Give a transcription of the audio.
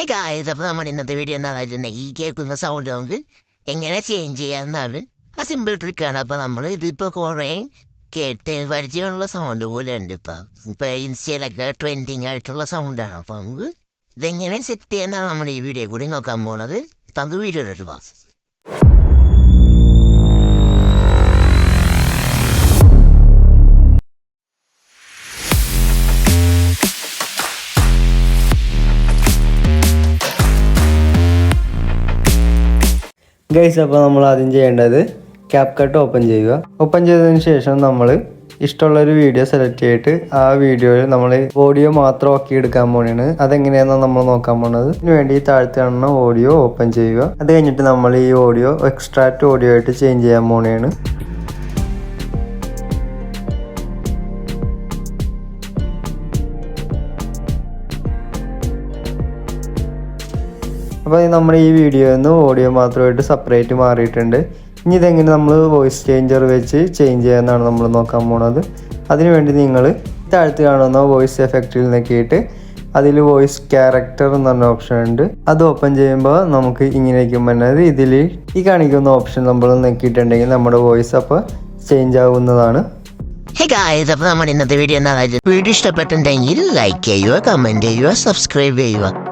Hey guys അപ്പോൾ നമ്മുടെ ഇന്നത്തെ വീഡിയോ എന്താണെന്ന് വെച്ചിട്ടുണ്ടെങ്കിൽ ഈ കേൾക്കുന്ന സൗണ്ട് നമുക്ക് എങ്ങനെ ചേഞ്ച് ചെയ്യാമെന്നാണ് ആ സിമ്പിൾ ട്രിക്കാണ് അപ്പോൾ നമ്മൾ ഇതിപ്പോൾ കുറേ കേട്ട് പരിചയമുള്ള സൗണ്ട് പോലെ ഉണ്ട് ഇപ്പം. ഇപ്പോൾ ഇൻസ്റ്റയിലൊക്കെ ട്രെൻഡിങ് ആയിട്ടുള്ള സൗണ്ടാണ് അപ്പോൾ നമുക്ക് ഇതെങ്ങനെ സെറ്റ് ചെയ്യാനാണ് നമ്മൾ ഈ വീഡിയോ കൂടി നോക്കാൻ പോകുന്നത് അത് വീഡിയോ ഇട്ട് പോകാം ഗൈസ് അപ്പോൾ നമ്മൾ ആദ്യം ചെയ്യേണ്ടത് ക്യാപ് കട്ട് ഓപ്പൺ ചെയ്യുക. ഓപ്പൺ ചെയ്തതിന് ശേഷം നമ്മൾ ഇഷ്ടമുള്ളൊരു വീഡിയോ സെലക്ട് ചെയ്തിട്ട് ആ വീഡിയോയിൽ നമ്മൾ ഓഡിയോ മാത്രം ആക്കി എടുക്കാൻ പോണെയാണ് അതെങ്ങനെയാണെന്ന് നമ്മൾ നോക്കാൻ പോണത് അതിന് വേണ്ടി താഴ്ത്തി കാണുന്ന ഓഡിയോ ഓപ്പൺ ചെയ്യുക. അത് കഴിഞ്ഞിട്ട് നമ്മൾ ഈ ഓഡിയോ എക്സ്ട്രാക്ട് ഓഡിയോ ആയിട്ട് ചേഞ്ച് ചെയ്യാൻ പോണെയാണ് അപ്പോൾ നമ്മൾ ഈ വീഡിയോയിൽ നിന്ന് ഓഡിയോ മാത്രമായിട്ട് സെപ്പറേറ്റ് മാറിയിട്ടുണ്ട്. ഇനി ഇതെങ്ങനെ നമ്മൾ വോയിസ് ചേഞ്ചർ വെച്ച് ചേഞ്ച് ചെയ്യാമെന്നാണ് നമ്മൾ നോക്കാൻ പോണത്. അതിനുവേണ്ടി നിങ്ങൾ താഴത്ത് കാണുന്ന വോയിസ് എഫക്റ്റിൽ നിന്നൊക്കെയിട്ട് അതിൽ വോയിസ് ക്യാരക്ടർ എന്ന് പറഞ്ഞ ഓപ്ഷൻ ഉണ്ട്. അത് ഓപ്പൺ ചെയ്യുമ്പോൾ നമുക്ക് ഇങ്ങനെയൊക്കെ വരുന്നത് ഇതിൽ ഈ കാണിക്കുന്ന ഓപ്ഷൻ നമ്മൾ നോക്കിയിട്ടുണ്ടെങ്കിൽ നമ്മുടെ വോയിസ് അപ്പോൾ ചേഞ്ച് ആവുന്നതാണ്. അപ്പോൾ നമ്മുടെ ഇന്നത്തെ വീഡിയോ എന്താ? വീഡിയോ ഇഷ്ടപ്പെട്ടിട്ടുണ്ടെങ്കിൽ ലൈക്ക് ചെയ്യുക കമന്റ് ചെയ്യുക സബ്സ്ക്രൈബ് ചെയ്യുക.